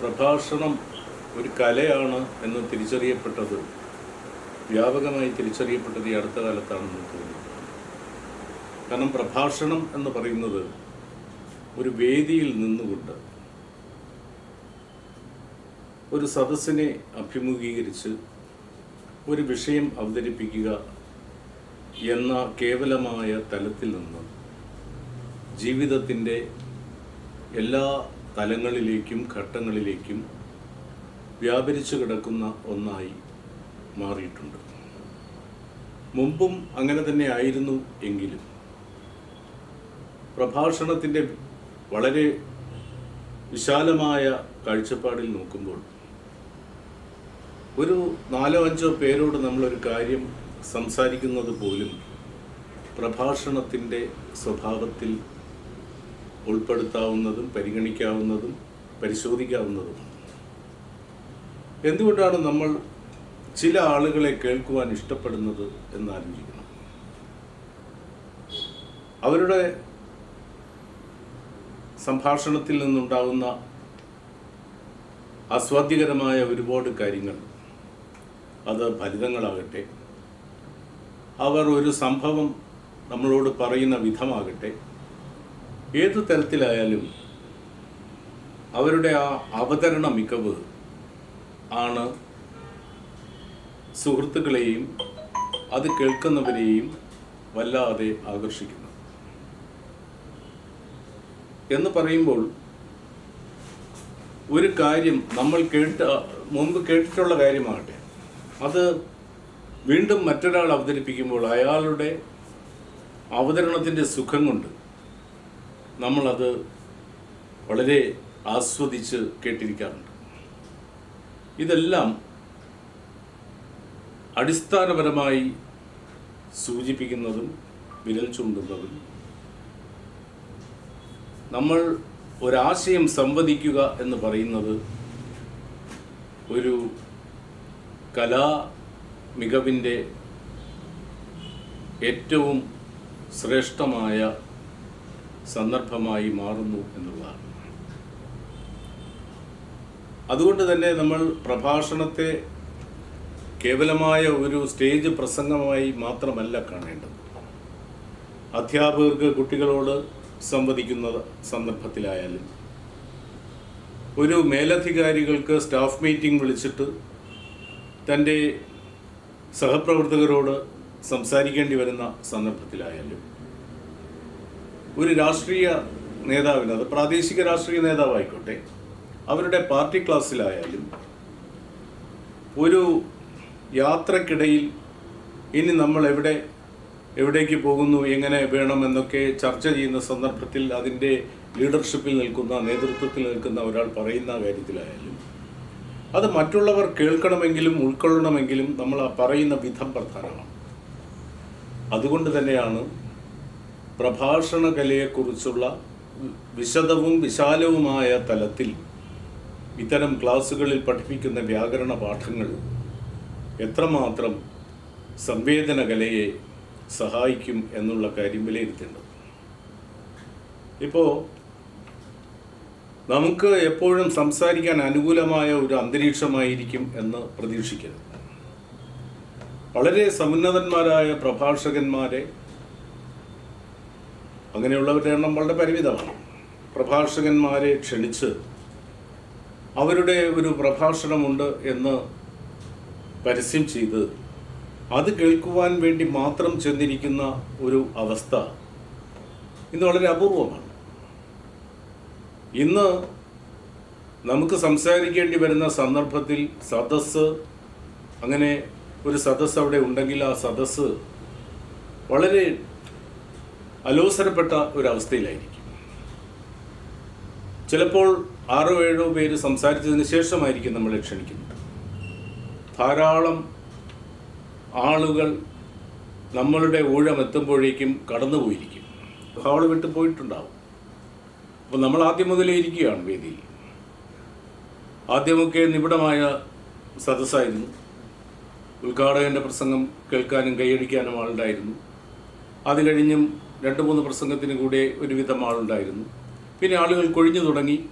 പ്രഭാഷണം ഒരു കലയാണ് എന്ന് തിരിച്ചറിയപ്പെട്ടത്. വ്യാപകമായി തിരിച്ചറിയപ്പെട്ടത് ഈ അടുത്ത കാലത്താണെന്ന് തോന്നുന്നു. കാരണം പ്രഭാഷണം എന്ന് പറയുന്നത് ഒരു വേദിയിൽ നിന്നുകൊണ്ട് ഒരു സദസ്സിനെ അഭിമുഖീകരിച്ച് ഒരു വിഷയം അവതരിപ്പിക്കുക എന്ന കേവലമായ തലത്തിൽ നിന്ന് ജീവിതത്തിന്റെ എല്ലാ തലങ്ങളിലേക്കും ഘട്ടങ്ങളിലേക്കും വ്യാപരിച്ചു കിടക്കുന്ന ഒന്നായി മാറിയിട്ടുണ്ട്. മുമ്പും അങ്ങനെ തന്നെ ആയിരുന്നു എങ്കിലും പ്രഭാഷണത്തിന്റെ വളരെ വിശാലമായ കാഴ്ചപ്പാടിൽ നോക്കുമ്പോൾ ഒരു നാലോ അഞ്ചോ പേരോട് നമ്മളൊരു കാര്യം സംസാരിക്കുന്നത് പോലും പ്രഭാഷണത്തിന്റെ സ്വഭാവത്തിൽ ഉൾപ്പെടുത്താവുന്നതും പരിഗണിക്കാവുന്നതും പരിശോധിക്കാവുന്നതും. എന്തുകൊണ്ടാണ് നമ്മൾ ചില ആളുകളെ കേൾക്കുവാൻ ഇഷ്ടപ്പെടുന്നത് എന്ന് ആലോചിക്കണം. അവരുടെ സംഭാഷണത്തിൽ നിന്നുണ്ടാകുന്ന ആസ്വാദ്യകരമായ ഒരുപാട് കാര്യങ്ങൾ അത് ഫലിതങ്ങളാകട്ടെ അവർ ഒരു സംഭവം നമ്മളോട് പറയുന്ന വിധമാകട്ടെ ഏതു തരത്തിലായാലും അവരുടെ ആ അവതരണ മികവ് ആണ് സുഹൃത്തുക്കളെയും അത് കേൾക്കുന്നവരെയും വല്ലാതെ ആകർഷിക്കുന്നത്. എന്ന് പറയുമ്പോൾ ഒരു കാര്യം നമ്മൾ കേട്ട മുമ്പ് കേട്ടിട്ടുള്ള കാര്യമാകട്ടെ. അത് വീണ്ടും മറ്റൊരാൾ അവതരിപ്പിക്കുമ്പോൾ അയാളുടെ അവതരണത്തിന്റെ സുഖം കൊണ്ട് നമ്മളത് വളരെ ആസ്വദിച്ച് കേട്ടിരിക്കാറുണ്ട്. ഇതെല്ലാം അടിസ്ഥാനപരമായി സൂചിപ്പിക്കുന്നതും വിരൽ ചൂണ്ടുന്നതും നമ്മൾ ഒരാശയം സംവദിക്കുക എന്ന് പറയുന്നത് ഒരു കലാ മികവിന്റെ ഏറ്റവും ശ്രേഷ്ഠമായ സന്ദർഭമായി മാറുന്നു എന്നുള്ളതാണ്. അതുകൊണ്ട് തന്നെ നമ്മൾ പ്രഭാഷണത്തെ കേവലമായ ഒരു സ്റ്റേജ് പ്രസംഗമായി മാത്രമല്ല കാണേണ്ടത്. അധ്യാപകർക്ക് കുട്ടികളോട് സംവദിക്കുന്ന സന്ദർഭത്തിലായാലും ഒരു മേലധികാരികൾക്ക് സ്റ്റാഫ് മീറ്റിംഗ് വിളിച്ചിട്ട് തന്റെ സഹപ്രവർത്തകരോട് സംസാരിക്കേണ്ടി വരുന്ന സന്ദർഭത്തിലായാലും ഒരു രാഷ്ട്രീയ നേതാവിന് അത് പ്രാദേശിക രാഷ്ട്രീയ നേതാവായിക്കോട്ടെ അവരുടെ പാർട്ടി ക്ലാസ്സിലായാലും ഒരു യാത്രക്കിടയിൽ ഇനി നമ്മൾ എവിടെ എവിടേക്ക് പോകുന്നു എങ്ങനെ വേണമെന്നൊക്കെ ചർച്ച ചെയ്യുന്ന സന്ദർഭത്തിൽ അതിന്റെ ലീഡർഷിപ്പിൽ നിൽക്കുന്ന നേതൃത്വത്തിൽ നിൽക്കുന്ന ഒരാൾ പറയുന്ന കാര്യത്തിലായാലും അത് മറ്റുള്ളവർ കേൾക്കണമെങ്കിലും ഉൾക്കൊള്ളണമെങ്കിലും നമ്മൾ ആ പറയുന്ന വിധം പ്രധാനമാണ്. അതുകൊണ്ട് തന്നെയാണ് പ്രഭാഷണ കലയെക്കുറിച്ചുള്ള വിശദവും വിശാലവുമായ തലത്തിൽ ഇത്തരം ക്ലാസ്സുകളിൽ പഠിപ്പിക്കുന്ന വ്യാകരണ പാഠങ്ങൾ എത്രമാത്രം സംവേദന കലയെ സഹായിക്കും എന്നുള്ള കാര്യം വിലയിരുത്തേണ്ടത്. ഇപ്പോൾ നമുക്ക് എപ്പോഴും സംസാരിക്കാൻ അനുകൂലമായ ഒരു അന്തരീക്ഷമായിരിക്കും എന്ന് പ്രതീക്ഷിക്കരുത്. വളരെ സമുന്നതന്മാരായ പ്രഭാഷകന്മാരെ അങ്ങനെയുള്ളവരുടെ എണ്ണം വളരെ പരിമിതമാണ്. പ്രഭാഷകന്മാരെ ക്ഷണിച്ച് അവരുടെ ഒരു പ്രഭാഷണമുണ്ട് എന്ന് പരസ്യം ചെയ്ത് അത് കേൾക്കുവാൻ വേണ്ടി മാത്രം ചെന്നിരിക്കുന്ന ഒരു അവസ്ഥ ഇന്ന് വളരെ അപൂർവമാണ്. ഇന്ന് നമുക്ക് സംസാരിക്കേണ്ടി വരുന്ന സന്ദർഭത്തിൽ സദസ്സ് അങ്ങനെ ഒരു സദസ് അവിടെ ഉണ്ടെങ്കിൽ ആ സദസ്സ് വളരെ അലോസരപ്പെട്ട ഒരവസ്ഥയിലായിരിക്കും. ചിലപ്പോൾ ആറോ ഏഴോ പേര് സംസാരിച്ചതിന് ശേഷമായിരിക്കും നമ്മളെ ക്ഷണിക്കുന്നത്. ധാരാളം ആളുകൾ നമ്മളുടെ ഊഴം എത്തുമ്പോഴേക്കും കടന്നുപോയിരിക്കും. ഹാൾ വിട്ട് പോയിട്ടുണ്ടാവും. അപ്പോൾ നമ്മൾ ആദ്യം മുതലേ ഇരിക്കുകയാണ് വേദിയിൽ. ആദ്യമൊക്കെ നിബിഡമായ സദസ്സായിരുന്നു. ഉദ്ഘാടകന്റെ പ്രസംഗം കേൾക്കാനും കൈയടിക്കാനും ആളുണ്ടായിരുന്നു. അത് കഴിഞ്ഞും രണ്ട് മൂന്ന് പ്രസംഗത്തിന് കൂടെ ഒരുവിധം ആളുണ്ടായിരുന്നു. പിന്നെ ആളുകൾ കൊഴിഞ്ഞു തുടങ്ങി.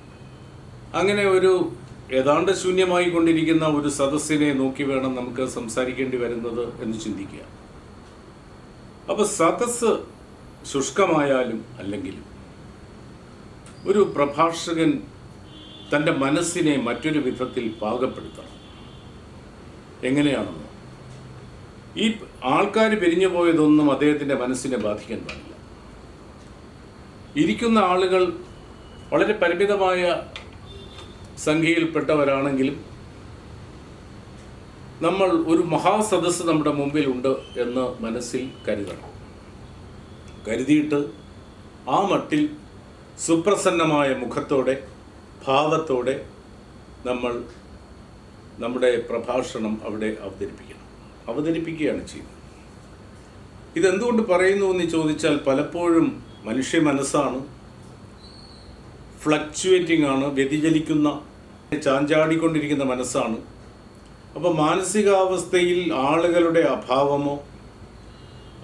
അങ്ങനെ ഒരു ഏതാണ്ട് ശൂന്യമായി കൊണ്ടിരിക്കുന്ന ഒരു സദസ്സിനെ നോക്കി വേണം നമുക്ക് സംസാരിക്കേണ്ടി വരുന്നത് എന്ന് ചിന്തിക്കുക. അപ്പോൾ സദസ്സ് ശുഷ്കമായാലും അല്ലെങ്കിലും ഒരു പ്രഭാഷകൻ തന്റെ മനസ്സിനെ മറ്റൊരു വിധത്തിൽ പാകപ്പെടുത്തണം. എങ്ങനെയാണെന്ന്. ഈ ആൾക്കാർ പിരിഞ്ഞു പോയതൊന്നും അദ്ദേഹത്തിന്റെ മനസ്സിനെ ബാധിക്കാൻ പാടില്ല. ഇരിക്കുന്ന ആളുകൾ വളരെ പരിമിതമായ സംഖ്യയിൽപ്പെട്ടവരാണെങ്കിലും നമ്മൾ ഒരു മഹാസദസ് നമ്മുടെ മുമ്പിലുണ്ട് എന്ന് മനസ്സിൽ കരുതണം. കരുതിയിട്ട് ആ മട്ടിൽ സുപ്രസന്നമായ മുഖത്തോടെ ഭാവത്തോടെ നമ്മൾ നമ്മുടെ പ്രഭാഷണം അവിടെ അവതരിപ്പിക്കണം. അവതരിപ്പിക്കുകയാണ് ചെയ്യുന്നത്. ഇതെന്തുകൊണ്ട് പറയുന്നു എന്ന് ചോദിച്ചാൽ പലപ്പോഴും മനുഷ്യ മനസ്സാണ്. ഫ്ലക്ച്വേറ്റിംഗ് ആണ് വ്യതിചലിക്കുന്ന ചാഞ്ചാടിക്കൊണ്ടിരിക്കുന്ന മനസ്സാണ്. അപ്പോൾ മാനസികാവസ്ഥയിൽ ആളുകളുടെ അഭാവമോ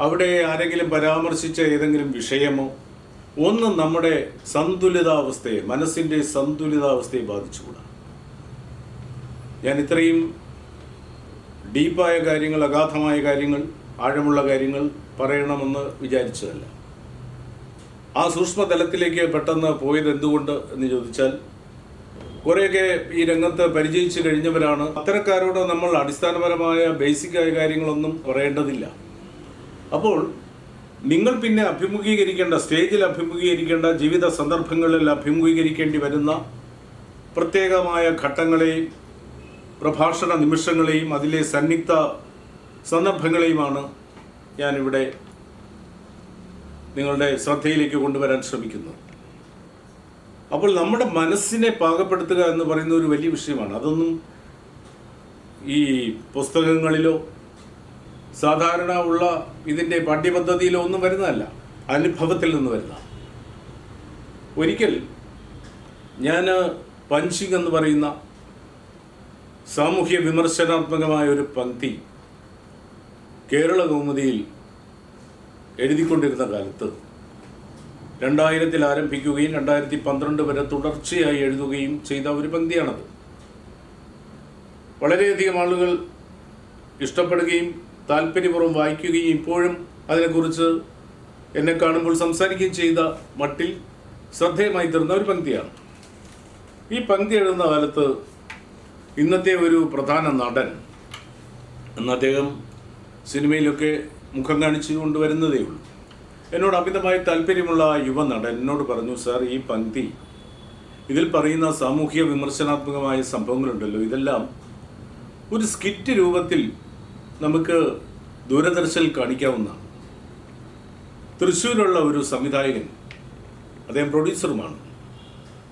അവിടെ ആരെങ്കിലും പരാമർശിച്ച ഏതെങ്കിലും വിഷയമോ ഒന്ന് നമ്മുടെ സന്തുലിതാവസ്ഥയെ മനസ്സിന്റെ സന്തുലിതാവസ്ഥയെ ബാധിച്ചുകൂടാ. ഞാൻ ഇത്രയും ഡീപ്പായ കാര്യങ്ങൾ അഗാധമായ കാര്യങ്ങൾ ആഴമുള്ള കാര്യങ്ങൾ പറയണമെന്ന് വിചാരിച്ചതല്ല. ആ സൂക്ഷ്മതലത്തിലേക്ക് പെട്ടെന്ന് പോയത് എന്തുകൊണ്ട് എന്ന് ചോദിച്ചാൽ കുറേയൊക്കെ ഈ രംഗത്ത് പരിചയിച്ചു കഴിഞ്ഞവരാണ്. അത്തരക്കാരോട് നമ്മൾ അടിസ്ഥാനപരമായ ബേസിക് ബേസിക്കായ കാര്യങ്ങളൊന്നും പറയേണ്ടതില്ല. അപ്പോൾ നിങ്ങൾ പിന്നെ അഭിമുഖീകരിക്കേണ്ട സ്റ്റേജിൽ അഭിമുഖീകരിക്കേണ്ട ജീവിത സന്ദർഭങ്ങളിൽ അഭിമുഖീകരിക്കേണ്ടി വരുന്ന പ്രത്യേകമായ ഘട്ടങ്ങളെയും പ്രഭാഷണ നിമിഷങ്ങളെയും അതിലെ സന്നിഗ്ധ സന്ദർഭങ്ങളെയുമാണ് ഞാനിവിടെ നിങ്ങളുടെ ശ്രദ്ധയിലേക്ക് കൊണ്ടുവരാൻ ശ്രമിക്കുന്നത് അപ്പോൾ നമ്മുടെ മനസ്സിനെ പാകപ്പെടുത്തുക എന്ന് പറയുന്ന ഒരു വലിയ വിഷയമാണ്. അതൊന്നും ഈ പുസ്തകങ്ങളിലോ സാധാരണ ഉള്ള ഇതിന്റെ പാഠ്യപദ്ധതിയിലോ ഒന്നും വരുന്നതല്ല. അനുഭവത്തിൽ നിന്ന് വരുന്ന ഒരിക്കൽ ഞാൻ പഞ്ചിങ് എന്ന് പറയുന്ന സാമൂഹ്യ വിമർശനാത്മകമായ ഒരു പങ്ക്തി കേരള കൗമുദിയിൽ എഴുതിക്കൊണ്ടിരുന്ന കാലത്ത്. രണ്ടായിരത്തിൽ ആരംഭിക്കുകയും രണ്ടായിരത്തി പന്ത്രണ്ട് വരെ തുടർച്ചയായി എഴുതുകയും ചെയ്ത ഒരു പങ്ക്തിയാണത് വളരെയധികം ആളുകൾ ഇഷ്ടപ്പെടുകയും താല്പര്യപൂർവം വായിക്കുകയും ഇപ്പോഴും അതിനെക്കുറിച്ച് എന്നെ കാണുമ്പോൾ സംസാരിക്കുകയും ചെയ്ത മട്ടിൽ ശ്രദ്ധേയമായി തീർന്ന ഒരു പങ്ക്തിയാണ് ഈ പങ്ക്തി എഴുതുന്ന കാലത്ത് ഇന്നത്തെ ഒരു പ്രധാന നടൻ എന്ന് അദ്ദേഹം സിനിമയിലൊക്കെ മുഖം കാണിച്ചു കൊണ്ടുവരുന്നതേ ഉള്ളൂ. എന്നോട് അമിതമായി താല്പര്യമുള്ള യുവ നടൻ എന്നോട് പറഞ്ഞു സാർ ഈ പങ്ക്തി ഇതിൽ പറയുന്ന സാമൂഹിക വിമർശനാത്മകമായ സംഭവങ്ങളുണ്ടല്ലോ ഇതെല്ലാം ഒരു സ്കിറ്റ് രൂപത്തിൽ നമുക്ക് ദൂരദർശനിൽ കാണിക്കാവുന്നതാണ്. തൃശ്ശൂരുള്ള ഒരു സംവിധായകൻ അദ്ദേഹം പ്രൊഡ്യൂസറുമാണ്.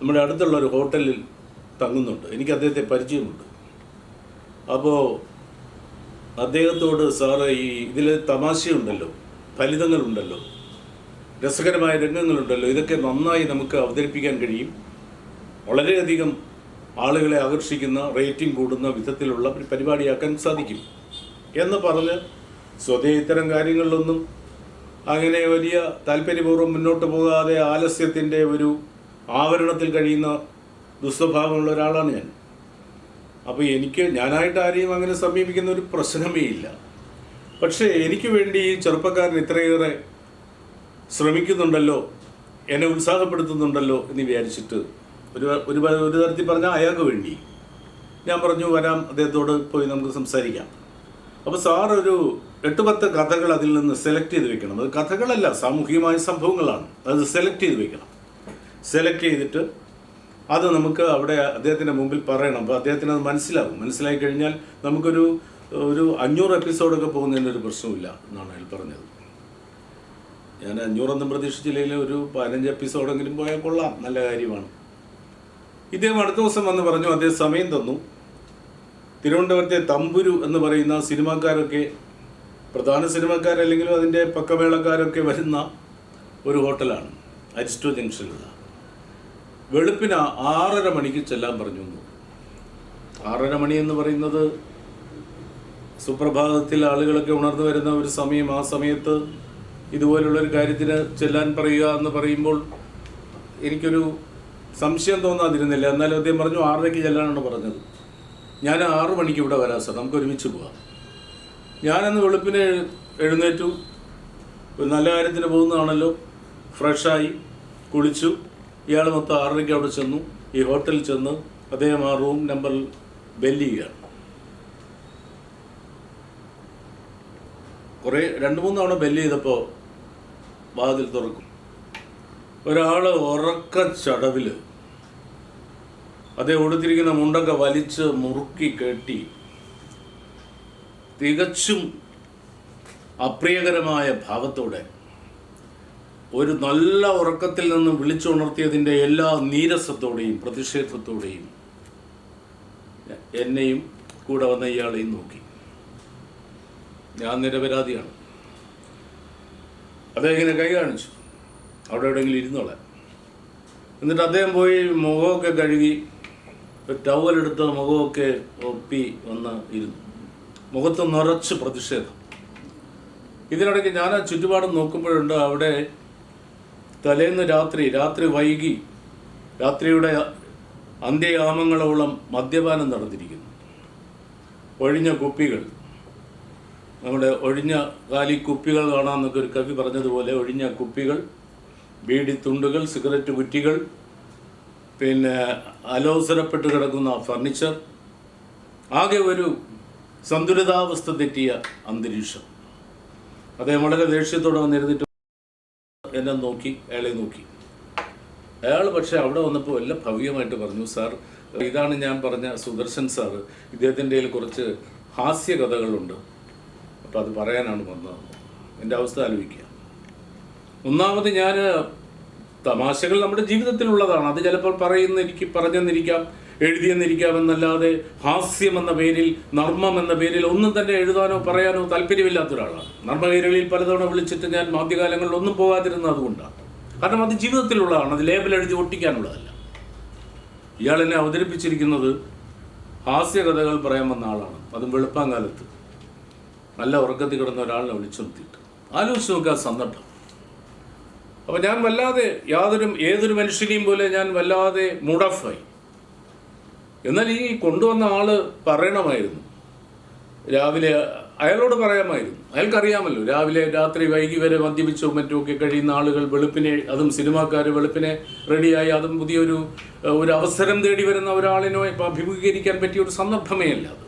നമ്മുടെ അടുത്തുള്ള ഒരു ഹോട്ടലിൽ തങ്ങുന്നുണ്ട്. എനിക്ക് അദ്ദേഹത്തെ പരിചയമുണ്ട്. അപ്പോൾ അദ്ദേഹത്തോട് സാറ് ഈ ഇതിൽ തമാശയുണ്ടല്ലോ ഫലിതങ്ങളുണ്ടല്ലോ രസകരമായ രംഗങ്ങളുണ്ടല്ലോ ഇതൊക്കെ നന്നായി നമുക്ക് അവതരിപ്പിക്കാൻ കഴിയും. വളരെയധികം ആളുകളെ ആകർഷിക്കുന്ന റേറ്റിംഗ് കൂടുന്ന വിധത്തിലുള്ള ഒരു പരിപാടിയാക്കാൻ സാധിക്കും. എന്ന് പറഞ്ഞ് സ്വതേ ഇത്തരം കാര്യങ്ങളിലൊന്നും അങ്ങനെ വലിയ താല്പര്യപൂർവം മുന്നോട്ട് പോകാതെ ആലസ്യത്തിന്റെ ഒരു ആവരണത്തിൽ കഴിയുന്ന ദുസ്വഭാവമുള്ള ഒരാളാണ് ഞാൻ. അപ്പോൾ എനിക്ക് ഞാനായിട്ട് ആരെയും അങ്ങനെ സമീപിക്കുന്ന ഒരു പ്രശ്നമേ ഇല്ല. പക്ഷേ എനിക്ക് വേണ്ടി ഈ ചെറുപ്പക്കാരൻ ഇത്രയേറെ ശ്രമിക്കുന്നുണ്ടല്ലോ എന്നെ ഉത്സാഹപ്പെടുത്തുന്നുണ്ടല്ലോ എന്ന് വിചാരിച്ചിട്ട് ഒരു ഒരു ഒരു തരത്തിൽ പറഞ്ഞാൽ അയാൾക്ക് വേണ്ടി. ഞാൻ പറഞ്ഞു വരാം അദ്ദേഹത്തോട് പോയി നമുക്ക് സംസാരിക്കാം. അപ്പോൾ സാർ ഒരു എട്ട് പത്ത് കഥകൾ അതിൽ നിന്ന് സെലക്ട് ചെയ്ത് വെക്കണം. അത് കഥകളല്ല സാമൂഹികമായ സംഭവങ്ങളാണ്. അത് സെലക്ട് ചെയ്ത് വെക്കണം. സെലക്ട് ചെയ്തിട്ട് അത് നമുക്ക് അവിടെ അദ്ദേഹത്തിന്റെ മുമ്പിൽ പറയണം. അപ്പോൾ അദ്ദേഹത്തിന് അത് മനസ്സിലാവും. മനസ്സിലായി കഴിഞ്ഞാൽ നമുക്കൊരു ഒരു അഞ്ഞൂറ് എപ്പിസോഡൊക്കെ പോകുന്നതിന്റെ ഒരു പ്രശ്നമില്ല എന്നാണ് അയാൾ പറഞ്ഞത്. ഞാൻ അഞ്ഞൂറൊന്നും പ്രതീക്ഷിച്ചില്ലെങ്കിൽ ഒരു പതിനഞ്ച് എപ്പിസോഡെങ്കിലും പോയാൽ കൊള്ളാം. നല്ല കാര്യമാണ്. ഇദ്ദേഹം അടുത്ത ദിവസം വന്ന് പറഞ്ഞു അദ്ദേഹം സമയം തന്നു. തിരുവനന്തപുരത്തെ തമ്പുരു എന്ന് പറയുന്ന സിനിമാക്കാരൊക്കെ പ്രധാന സിനിമാക്കാരല്ലെങ്കിലും അതിന്റെ പക്കമേളക്കാരൊക്കെ വരുന്ന ഒരു ഹോട്ടലാണ്. അരിസ്റ്റോ ജംഗ്ഷനിലുള്ള വെളുപ്പിന് ആറര മണിക്ക് ചെല്ലാൻ പറഞ്ഞു. ആറര മണി എന്ന് പറയുന്നത് സുപ്രഭാതത്തിൽ ആളുകളൊക്കെ ഉണർന്നു വരുന്ന ഒരു സമയം. ആ സമയത്ത് ഇതുപോലുള്ള ഒരു കാര്യത്തിന് ചെല്ലാൻ പറയുക എന്ന് പറയുമ്പോൾ എനിക്കൊരു സംശയം തോന്നാതിരുന്നില്ല. എന്നാലും അദ്ദേഹം പറഞ്ഞു ആറരയ്ക്ക് ചെല്ലാനാണ് പറഞ്ഞത്. ഞാൻ ആറു മണിക്ക് ഇവിടെ വരാം സാർ. നമുക്ക് ഒരുമിച്ച് പോവാം ഞാനന്ന് വെളുപ്പിന് എഴു- എഴുന്നേറ്റു. ഒരു നല്ല കാര്യത്തിന് പോകുന്നതാണല്ലോ. ഫ്രഷായി കുളിച്ചു. ഇയാൾ മൊത്തം ആറരയ്ക്ക് അവിടെ ചെന്നു. ഈ ഹോട്ടലിൽ ചെന്ന് അദ്ദേഹം ആ റൂം നമ്പറിൽ ബെല്ല് ചെയ്യുകയാണ് കുറേ രണ്ട് മൂന്ന് തവണ ബെല്ല് ചെയ്തപ്പോൾ വാതിൽ തുറക്കും. ഒരാൾ ഉറക്ക ചടവിൽ അതേ ഉടുത്തിരിക്കുന്ന മുണ്ടൊക്കെ വലിച്ച് മുറുക്കി കെട്ടി തികച്ചും അപ്രിയകരമായ ഭാവത്തോടെ ഒരു നല്ല ഉറക്കത്തിൽ നിന്ന് വിളിച്ചുണർത്തിയതിന്റെ എല്ലാ നീരസത്തോടെയും പ്രതിഷേധത്തോടെയും എന്നെയും കൂടെ വന്ന ഇയാളെയും നോക്കി. ഞാൻ നിരപരാധിയാണ്. അദ്ദേഹം ഇങ്ങനെ കൈ കാണിച്ചു. അവിടെ എവിടെയെങ്കിലും ഇരുന്നോളാം എന്നിട്ട് അദ്ദേഹം പോയി മുഖമൊക്കെ കഴുകി ടവലെടുത്ത് മുഖമൊക്കെ ഒപ്പി വന്ന് ഇരുന്നു. മുഖത്ത് നിറച്ച് പ്രതിഷേധം. ഇതിനിടയ്ക്ക് ഞാൻ ആ ചുറ്റുപാടും നോക്കുമ്പോഴുണ്ട് അവിടെ തലേന്ന് രാത്രി രാത്രി വൈകി രാത്രിയുടെ അന്ത്യയാമങ്ങളോളം മദ്യപാനം നടന്നിരിക്കുന്നു. ഒഴിഞ്ഞ കുപ്പികൾ. നമ്മുടെ ഒഴിഞ്ഞ കാലി കുപ്പികൾ കാണാമെന്നൊക്കെ ഒരു കവി പറഞ്ഞതുപോലെ ഒഴിഞ്ഞ കുപ്പികൾ ബീഡി തുണ്ടുകൾ സിഗരറ്റ് കുറ്റികൾ പിന്നെ അലോസരപ്പെട്ട് കിടക്കുന്ന ഫർണിച്ചർ ആകെ ഒരു സന്തുലിതാവസ്ഥ തെറ്റിയ അന്തരീക്ഷം. അദ്ദേഹം വളരെ ദേഷ്യത്തോടെ വന്നിരുന്നിട്ട് എന്നെ നോക്കി അയാളെ നോക്കി. അയാൾ പക്ഷെ അവിടെ വന്നപ്പോൾ എല്ലാം ഭവ്യമായിട്ട് പറഞ്ഞു സാർ ഇതാണ് ഞാൻ പറഞ്ഞ സുദർശൻ സാർ ഇദ്ദേഹത്തിന്റെ കുറച്ച് ഹാസ്യ കഥകളുണ്ട്. അപ്പം അത് പറയാനാണ് വന്നത്. എന്റെ അവസ്ഥ ആലോചിക്കുക. ഒന്നാമത് ഞാൻ തമാശകൾ നമ്മുടെ ജീവിതത്തിലുള്ളതാണ്. അത് ചിലപ്പോൾ പറയുന്നിരിക്കും പറഞ്ഞെന്നിരിക്കാം. എഴുതിയെന്നിരിക്കാം എന്നല്ലാതെ ഹാസ്യം എന്ന പേരിൽ നർമ്മം എന്ന പേരിൽ ഒന്നും തന്നെ എഴുതാനോ പറയാനോ താല്പര്യമില്ലാത്ത ഒരാളാണ്. നർമ്മകേരളിയിൽ പലതവണ വിളിച്ചിട്ട് ഞാൻ മാധ്യകാലങ്ങളിൽ ഒന്നും പോകാതിരുന്നത് അതുകൊണ്ടാണ്. കാരണം അത് ജീവിതത്തിലുള്ളതാണ് അത് ലേബൽ എഴുതി ഒട്ടിക്കാനുള്ളതല്ല. ഇയാൾ എന്നെ അവതരിപ്പിച്ചിരിക്കുന്നത് ഹാസ്യകഥകൾ പറയാൻ വന്ന ആളാണ്. അതും വെളുപ്പാങ്കാലത്ത്. നല്ല ഉറക്കത്തിൽ കിടന്ന ഒരാളിനെ വിളിച്ചു നിർത്തിയിട്ട് ആലോചിച്ച് നോക്കുക സന്ദർഭം. അപ്പോൾ ഞാൻ വല്ലാതെ യാതൊരു ഏതൊരു മനുഷ്യനെയും പോലെ ഞാൻ വല്ലാതെ മൂഡഫായി എന്നാൽ ഈ കൊണ്ടുവന്ന ആൾ പറയണമായിരുന്നു. രാവിലെ അയാളോട് പറയാമായിരുന്നു. അയാൾക്കറിയാമല്ലോ രാവിലെ രാത്രി വൈകി വരെ മദ്യപിച്ചോ മറ്റോ ഒക്കെ കഴിയുന്ന ആളുകൾ വെളുപ്പിനെ അതും സിനിമാക്കാർ വെളുപ്പിനെ റെഡിയായി അതും പുതിയൊരു ഒരു അവസരം തേടി വരുന്ന ഒരാളിനോ ഇപ്പം അഭിമുഖീകരിക്കാൻ പറ്റിയ ഒരു സന്ദർഭമേ അല്ല അത്.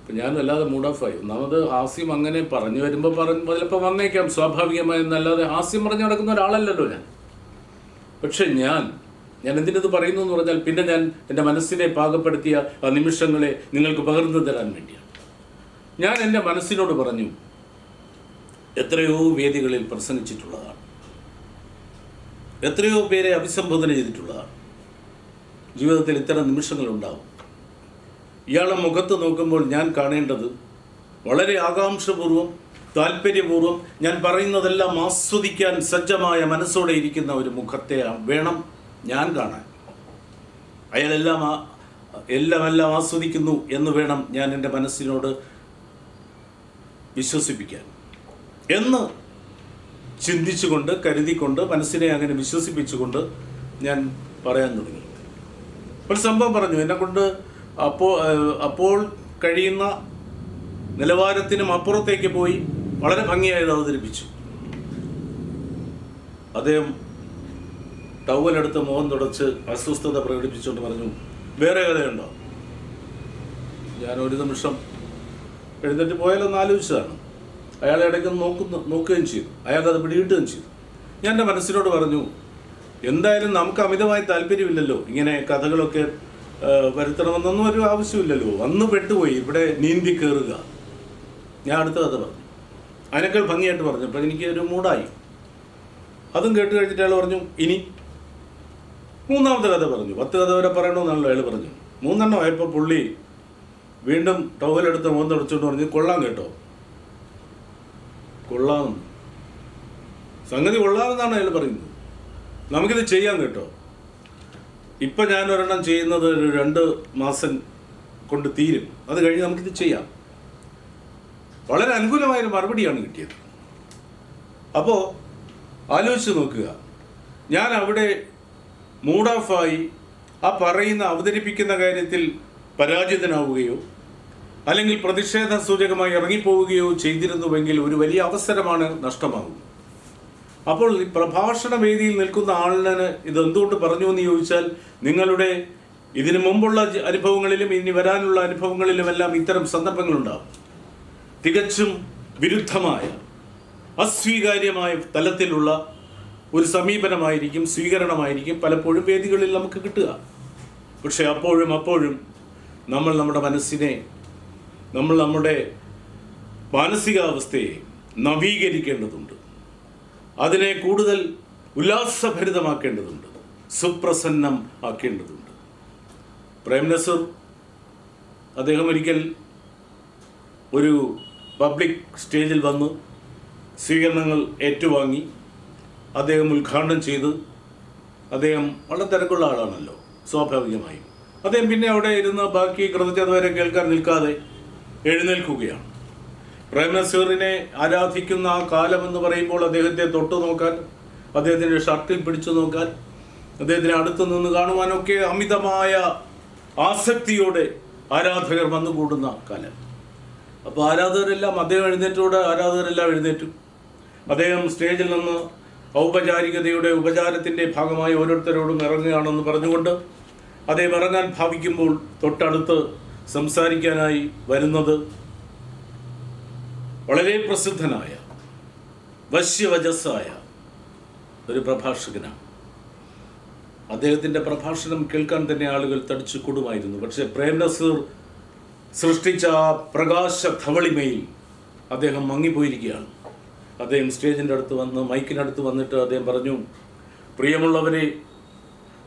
അപ്പം ഞാൻ വല്ലാതെ മൂഡ് ഓഫ് ആയി. ഒന്നാമത് ഹാസ്യം അങ്ങനെ പറഞ്ഞു വരുമ്പോൾ പറഞ്ഞ് ചിലപ്പോൾ വന്നേക്കാം. സ്വാഭാവികമായി എന്നല്ലാതെ ഹാസ്യം പറഞ്ഞു നടക്കുന്ന ഒരാളല്ലല്ലോ ഞാൻ. പക്ഷെ ഞാൻ ഞാൻ എന്തിനത് പറയുന്നു എന്ന് പറഞ്ഞാൽ പിന്നെ ഞാൻ എന്റെ മനസ്സിനെ പാകപ്പെടുത്തിയ നിമിഷങ്ങളെ നിങ്ങൾക്ക് പകർന്നു തരാൻ വേണ്ടിയാണ്. ഞാൻ എന്റെ മനസ്സിനോട് പറഞ്ഞു എത്രയോ വേദികളിൽ പ്രസംഗിച്ചിട്ടുള്ളതാണ്. എത്രയോ പേരെ അഭിസംബോധന ചെയ്തിട്ടുള്ളതാണ്. ജീവിതത്തിൽ ഇത്തരം നിമിഷങ്ങളുണ്ടാവും. ഇയാളെ മുഖത്ത് നോക്കുമ്പോൾ ഞാൻ കാണേണ്ടത് വളരെ ആകാംക്ഷപൂർവം താല്പര്യപൂർവം ഞാൻ പറയുന്നതെല്ലാം ആസ്വദിക്കാൻ സജ്ജമായ മനസ്സോടെ ഇരിക്കുന്ന ഒരു മുഖത്തെ വേണം. ഞാൻ കാണാൻ അയാളെല്ലാം എല്ലാം എല്ലാം ആസ്വദിക്കുന്നു എന്ന് വേണം ഞാൻ എന്റെ മനസ്സിനോട് വിശ്വസിപ്പിക്കാൻ. എന്ന് ചിന്തിച്ചുകൊണ്ട് കരുതിക്കൊണ്ട് മനസ്സിനെ അങ്ങനെ വിശ്വസിപ്പിച്ചുകൊണ്ട് ഞാൻ പറയാൻ തുടങ്ങി. ഒരു സംഭവം പറഞ്ഞു. എന്നെ കൊണ്ട് അപ്പോൾ അപ്പോൾ കഴിയുന്ന നിലവാരത്തിനും അപ്പുറത്തേക്ക് പോയി വളരെ ഭംഗിയായി അവതരിപ്പിച്ചു. അദ്ദേഹം ടവലെടുത്ത് മുഖം തുടച്ച് അസ്വസ്ഥത പ്രകടിപ്പിച്ചുകൊണ്ട് പറഞ്ഞു വേറെ കഥയുണ്ടോ? ഞാൻ ഒരു നിമിഷം എഴുന്നേറ്റ് പോയാലൊന്ന് ആലോചിച്ചതാണ്. അയാളെ ഇടയ്ക്ക് നോക്കുന്നു നോക്കുകയും ചെയ്തു. അയാൾക്കത് പിടികിട്ടുകയും ചെയ്തു. ഞാൻ എന്റെ മനസ്സിനോട് പറഞ്ഞു എന്തായാലും നമുക്ക് അമിതമായി താല്പര്യമില്ലല്ലോ. ഇങ്ങനെ കഥകളൊക്കെ വരുത്തണമെന്നൊന്നും ഒരു ആവശ്യമില്ലല്ലോ. അന്ന് പെട്ടുപോയി. ഇവിടെ നീന്തി കയറുക ഞാൻ അടുത്ത കഥ പറഞ്ഞു. അതിനേക്കാൾ ഭംഗിയായിട്ട് പറഞ്ഞു. അപ്പം എനിക്ക് ഒരു മൂടായി അതും കേട്ട് കഴിഞ്ഞിട്ട് അയാൾ പറഞ്ഞു ഇനി മൂന്നാമത്തെ കഥ പറഞ്ഞു. പത്ത് കഥ വരെ പറയണമെന്നാണല്ലോ അയാൾ പറഞ്ഞു മൂന്നെണ്ണം ആയപ്പോൾ പുള്ളി വീണ്ടും ടൗവലെടുത്ത് മൂന്ന് തുടച്ചുകൊണ്ട് പറഞ്ഞു കൊള്ളാം കേട്ടോ. കൊള്ളാം. സംഗതി കൊള്ളാമെന്നാണ് അയാൾ പറയുന്നത്. നമുക്കിത് ചെയ്യാം കേട്ടോ. ഇപ്പം ഞാൻ ഒരെണ്ണം ചെയ്യുന്നത് ഒരു രണ്ട് മാസം കൊണ്ട് തീരും. അത് കഴിഞ്ഞ് നമുക്കിത് ചെയ്യാം. വളരെ അനുകൂലമായൊരു മറുപടിയാണ് കിട്ടിയത്. അപ്പോൾ ആലോചിച്ച് നോക്കുക. ഞാൻ അവിടെ മൂഡ് ഓഫായി ആ പറയുന്ന അവതരിപ്പിക്കുന്ന കാര്യത്തിൽ പരാജിതനാവുകയോ അല്ലെങ്കിൽ പ്രതിഷേധ സൂചകമായി ഇറങ്ങിപ്പോവുകയോ ചെയ്തിരുന്നുവെങ്കിൽ ഒരു വലിയ അവസരമാണ് നഷ്ടമാകുന്നത് അപ്പോൾ ഈ പ്രഭാഷണ വേദിയിൽ നിൽക്കുന്ന ആളിന് ഇത് എന്തുകൊണ്ട് പറഞ്ഞു എന്ന് ചോദിച്ചാൽ നിങ്ങളുടെ ഇതിനു മുമ്പുള്ള അനുഭവങ്ങളിലും ഇനി വരാനുള്ള അനുഭവങ്ങളിലുമെല്ലാം ഇത്തരം സന്ദർഭങ്ങളുണ്ടാകും തികച്ചും വിരുദ്ധമായ അസ്വീകാര്യമായ തലത്തിലുള്ള ഒരു സമീപനമായിരിക്കും സ്വീകരണമായിരിക്കും. പലപ്പോഴും വേദികളിൽ നമുക്ക് കിട്ടുക. പക്ഷെ അപ്പോഴും അപ്പോഴും നമ്മൾ നമ്മുടെ മനസ്സിനെ നമ്മൾ നമ്മുടെ മാനസികാവസ്ഥയെ നവീകരിക്കേണ്ടതുണ്ട്. അതിനെ കൂടുതൽ ഉല്ലാസഭരിതമാക്കേണ്ടതുണ്ട്. സുപ്രസന്നം ആക്കേണ്ടതുണ്ട്. പ്രേം നസർ അദ്ദേഹം ഒരിക്കൽ ഒരു പബ്ലിക് സ്റ്റേജിൽ വന്ന് സ്വീകരണങ്ങൾ ഏറ്റുവാങ്ങി. അദ്ദേഹം ഉദ്ഘാടനം ചെയ്ത് അദ്ദേഹം വളരെ തിരക്കുള്ള ആളാണല്ലോ സ്വാഭാവികമായും. അദ്ദേഹം പിന്നെ അവിടെ ഇരുന്ന് ബാക്കി കൃതജ്ഞത വരെ കേൾക്കാൻ നിൽക്കാതെ എഴുന്നേൽക്കുകയാണ്. പ്രേം നസീറിനെ ആരാധിക്കുന്ന ആ കാലം എന്ന് പറയുമ്പോൾ അദ്ദേഹത്തെ തൊട്ടു നോക്കാൻ അദ്ദേഹത്തിന്റെ ഷർട്ടിൽ പിടിച്ചു നോക്കാൻ അദ്ദേഹത്തിനെ അടുത്ത് നിന്ന് കാണുവാനൊക്കെ അമിതമായ ആസക്തിയോടെ ആരാധകർ വന്നുകൂടുന്ന കാലം. അപ്പോൾ ആരാധകരെല്ലാം അദ്ദേഹം എഴുന്നേറ്റോടെ ആരാധകരെല്ലാം എഴുന്നേറ്റു. അദ്ദേഹം സ്റ്റേജിൽ നിന്ന് ഔപചാരികതയുടെ ഉപചാരത്തിന്റെ ഭാഗമായി ഓരോരുത്തരോടും ഇറങ്ങുകയാണെന്ന് പറഞ്ഞുകൊണ്ട് അദ്ദേഹം ഇറങ്ങാൻ ഭാവിക്കുമ്പോൾ തൊട്ടടുത്ത് സംസാരിക്കാനായി വരുന്നത് വളരെ പ്രസിദ്ധനായ വശ്യവചസ്സായ ഒരു പ്രഭാഷകനാണ്. അദ്ദേഹത്തിന്റെ പ്രഭാഷണം കേൾക്കാൻ തന്നെ ആളുകൾ തടിച്ചു കൂടുമായിരുന്നു. പക്ഷേ പ്രേംനസീർ സൃഷ്ടിച്ച പ്രകാശ ധവളിമയിൽ അദ്ദേഹം മങ്ങിപ്പോയിരിക്കുകയാണ്. അദ്ദേഹം സ്റ്റേജിന്റെ അടുത്ത് വന്ന് മൈക്കിനടുത്ത് വന്നിട്ട് അദ്ദേഹം പറഞ്ഞു പ്രിയമുള്ളവരെ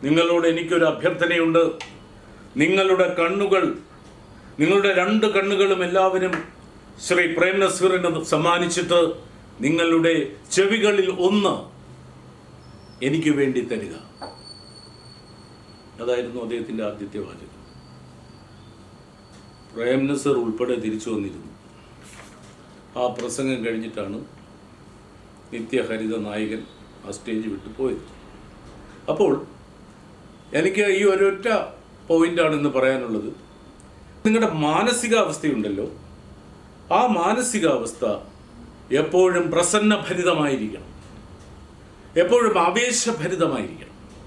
നിങ്ങളോട് എനിക്കൊരു അഭ്യർത്ഥനയുണ്ട്. നിങ്ങളുടെ കണ്ണുകൾ നിങ്ങളുടെ രണ്ട് കണ്ണുകളും എല്ലാവരും ശ്രീ പ്രേം നസീറിന് സമ്മാനിച്ചിട്ട് നിങ്ങളുടെ ചെവികളിൽ ഒന്ന് എനിക്ക് വേണ്ടി തരിക. അതായിരുന്നു അദ്ദേഹത്തിന്റെ ആദ്യത്തെ വാചകം. പ്രേം നസീർ ഉൾപ്പെടെ തിരിച്ചു വന്നിരുന്നു. ആ പ്രസംഗം കഴിഞ്ഞിട്ടാണ് നിത്യഹരിത നായകൻ ആ സ്റ്റേജ് വിട്ടു പോയത്. അപ്പോൾ എനിക്ക് ഈ ഒരൊറ്റ പോയിന്റാണ് ഇന്ന് പറയാനുള്ളത് നിങ്ങളുടെ മാനസികാവസ്ഥയുണ്ടല്ലോ. ആ മാനസികാവസ്ഥ എപ്പോഴും പ്രസന്നഭരിതമായിരിക്കണം. എപ്പോഴും ആവേശഭരിതമായിരിക്കണം.